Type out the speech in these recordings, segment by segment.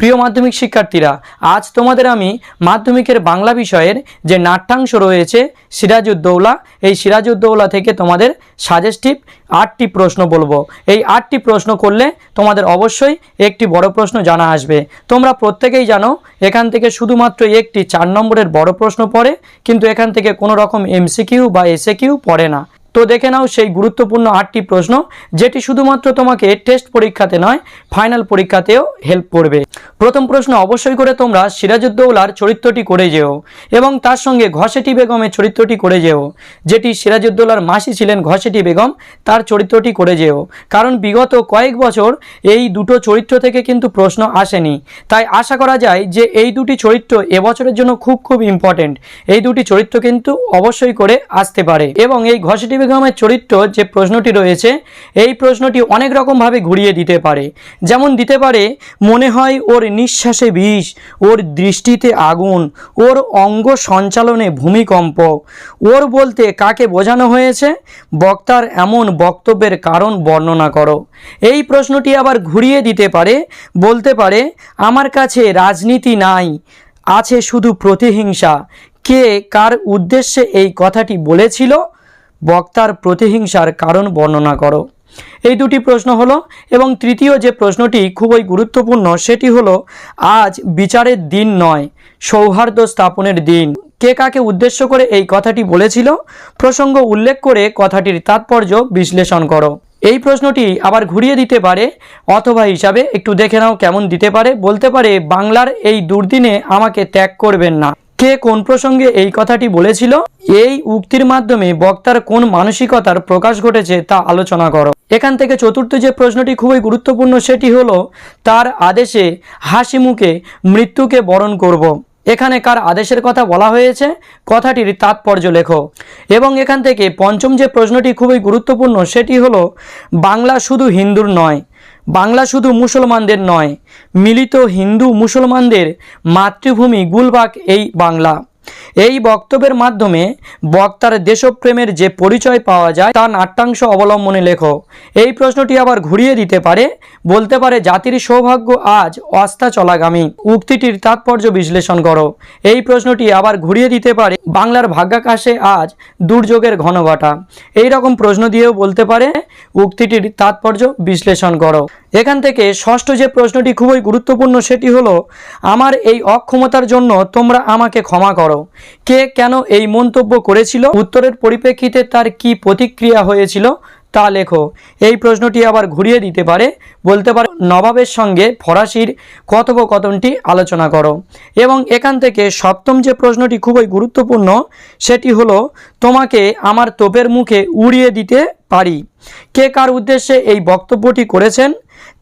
প্রিয় মাধ্যমিক শিক্ষার্থীরা, আজ তোমাদের আমি মাধ্যমিকের বাংলা বিষয়ের যে নাট্যাংশ রয়েছে, সিরাজউদ্দৌলা, এই সিরাজউদ্দৌলা থেকে তোমাদের সাজেস্টিভ আটটি প্রশ্ন বলব। এই আটটি প্রশ্ন করলে তোমাদের অবশ্যই একটি বড় প্রশ্ন জানা আসবে। তোমরা প্রত্যেকেই জানো, এখান থেকে শুধুমাত্র একটি চার নম্বরের বড় প্রশ্ন পড়ে, কিন্তু এখান থেকে কোনো রকম এমসিকিউ বা এসএকিউ পড়ে না। তো দেখে নাও সেই গুরুত্বপূর্ণ আটটি প্রশ্ন, যেটি শুধুমাত্র তোমাকে টেস্ট পরীক্ষাতে নয় ফাইনাল পরীক্ষাতেও হেল্প করবে। প্রথম প্রশ্ন, অবশ্যই করে তোমরা সিরাজউদ্দৌলার চরিত্রটি করে যেও এবং তার সঙ্গে ঘসেটি বেগমের চরিত্রটি করে যেও। যেটি সিরাজউদ্দৌলার মাসি ছিলেন ঘসেটি বেগম, তার চরিত্রটি করে যেও। কারণ বিগত কয়েক বছর এই দুটো চরিত্র থেকে কিন্তু প্রশ্ন আসেনি। তাই আশা করা যায় যে এই দুটি চরিত্র এবছরের জন্য খুব খুব ইম্পর্টেন্ট এই দুটি চরিত্র কিন্তু অবশ্যই করে আসতে পারে এবং এই ঘসেটি বেগমের চরিত্র যে প্রশ্নটি রয়েছে, এই প্রশ্নটি অনেক রকমভাবে ঘুরিয়ে দিতে পারে। যেমন দিতে পারে, মনে হয় ওর নিঃশ্বাসে বিষ, ওর দৃষ্টিতে আগুন, ওর অঙ্গ সঞ্চালনে ভূমিকম্প। ওর বলতে কাকে বোঝানো হয়েছে? বক্তার এমন বক্তব্যের কারণ বর্ণনা করো। এই প্রশ্নটি আবার ঘুরিয়ে দিতে পারে, বলতে পারে, আমার কাছে রাজনীতি নাই, আছে শুধু প্রতিহিংসা। কে কার উদ্দেশ্যে এই কথাটি বলেছিল? বক্তার প্রতিহিংসার কারণ বর্ণনা করো। এই দুটি প্রশ্ন হলো এবং তৃতীয় যে প্রশ্নটি খুবই গুরুত্বপূর্ণ সেটি হলো, আজ বিচারের দিন নয়, সৌহার্দ্য স্থাপনের দিন। কে কাকে উদ্দেশ্য করে এই কথাটি বলেছিল? প্রসঙ্গ উল্লেখ করে কথাটির তাৎপর্য বিশ্লেষণ করো। এই প্রশ্নটি আবার ঘুরিয়ে দিতে পারে, অথবা হিসাবে একটু দেখে নাও কেমন দিতে পারে। বলতে পারে, বাংলার এই দুর্দিনে আমাকে ত্যাগ করবেন না। কে কোন প্রসঙ্গে এই কথাটি বলেছিল? এই উক্তির মাধ্যমে বক্তার কোন মানসিকতার প্রকাশ ঘটেছে তা আলোচনা করো। এখান থেকে চতুর্থ যে প্রশ্নটি খুবই গুরুত্বপূর্ণ সেটি হলো, তার আদেশে হাসি মুখে মৃত্যুকে বরণ করব। এখানে কার আদেশের কথা বলা হয়েছে? কথাটির তাৎপর্য লেখো। এবং এখান থেকে পঞ্চম যে প্রশ্নটি খুবই গুরুত্বপূর্ণ সেটি হলো, বাংলা শুধু হিন্দুর নয় বাংলা শুধু মুসলমানদের নয় মিলিত হিন্দু মুসলমানদের মাতৃভূমি গুলবাগ এই বাংলা। এই বক্তব্যের মাধ্যমে বক্তার দেশপ্রেমের যে পরিচয় পাওয়া যায় তা নাট্যাংশ অবলম্বনে লেখো। এই প্রশ্নটি আবার ঘুরিয়ে দিতে পারে, বলতে পারে জাতির সৌভাগ্য আজ অস্তা চলাগামী উক্তিটির তাৎপর্য বিশ্লেষণ করো। এই প্রশ্নটি আবার ঘুরিয়ে দিতে পারে, বাংলার ভাগ্যাকাশে আজ দুর্যোগের ঘনঘটা। এই রকম প্রশ্ন দিয়েও বলতে পারে, উক্তিটির তাৎপর্য বিশ্লেষণ করো। এখান থেকে ষষ্ঠ যে প্রশ্নটি খুবই গুরুত্বপূর্ণ, সেটি হলো, আমার এই অক্ষমতার জন্য তোমরা আমাকে ক্ষমা করো। কে কেন এই মন্তব্য করেছিল? উত্তরের পরিপ্রেক্ষিতে তার কি প্রতিক্রিয়া হয়েছিল তা লেখো। এই প্রশ্নটি আবার ঘুরিয়ে দিতে পারে। বলতে পারে, নবাবের সঙ্গে ফরাসির কথোপকথনটি আলোচনা করো। এবং এখান থেকে সপ্তম যে প্রশ্নটি খুবই গুরুত্বপূর্ণ, সেটি হলো, তোমাকে আমার তোপের মুখে উড়িয়ে দিতে পারি। কে কার উদ্দেশ্যে এই বক্তব্যটি করেছেন,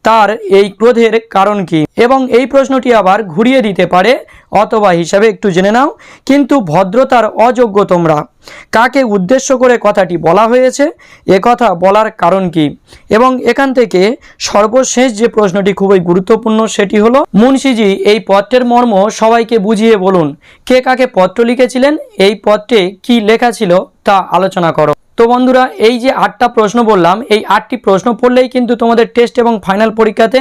তার এই ক্রোধের কারণ কি? এবং এই প্রশ্নটি আবার ঘুরিয়ে দিতে পারে, অথবা হিসাবে একটু জেনে নাও। কিন্তু ভদ্রতার অযোগ্য তোমরা। কাকে উদ্দেশ্য করে কথাটি বলা হয়েছে, এ কথা বলার কারণ কি? এবং এখান থেকে সর্বশেষ যে প্রশ্নটি খুবই গুরুত্বপূর্ণ সেটি হলো, মুন্সিজি, এই পত্রের মর্ম সবাইকে বুঝিয়ে বলুন। কে কাকে পত্র লিখেছিলেন, এই পত্রে কি লেখা ছিল তা আলোচনা করো। তো বন্ধুরা, এই যে আটটা প্রশ্ন বললাম, এই আটটি প্রশ্ন পড়লেই কিন্তু তোমাদের টেস্ট এবং ফাইনাল পরীক্ষাতে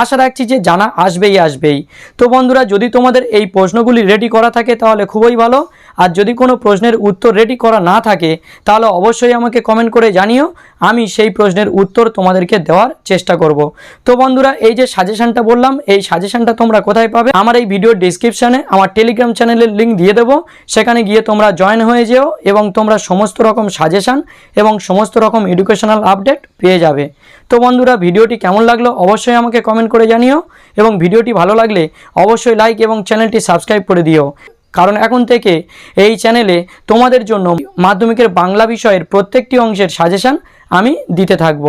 আশা রাখছি যে জানা আসবেই আসবেই। তো বন্ধুরা, যদি তোমাদের এই প্রশ্নগুলি রেডি করা থাকে তাহলে খুবই ভালো। আর যদি কোনো প্রশ্নের উত্তর রেডি করা না থাকে, তাহলে অবশ্যই আমাকে কমেন্ট করে জানিও। আমি সেই প্রশ্নের উত্তর তোমাদেরকে দেওয়ার চেষ্টা করব। তো বন্ধুরা, এই যে সাজেশানটা বললাম, এই সাজেশানটা তোমরা কোথায় পাবে? আমার এই ভিডিওর ডিসক্রিপশানে আমার টেলিগ্রাম চ্যানেলের লিঙ্ক দিয়ে দেবো। সেখানে গিয়ে তোমরা জয়েন হয়ে যেও এবং তোমরা সমস্ত রকম সাজেশন এবং সমস্ত রকম এডুকেশনাল আপডেট পেয়ে যাবে। তো বন্ধুরা, ভিডিওটি কেমন লাগল অবশ্যই আমাকে কমেন্ট করে জানিও এবং ভিডিওটি ভালো লাগলে অবশ্যই লাইক এবং চ্যানেলটি সাবস্ক্রাইব করে দিও। কারণ এখন থেকে এই চ্যানেলে তোমাদের জন্য মাধ্যমিকের বাংলা বিষয়ের প্রত্যেকটি অংশের সাজেশান আমি দিতে থাকব।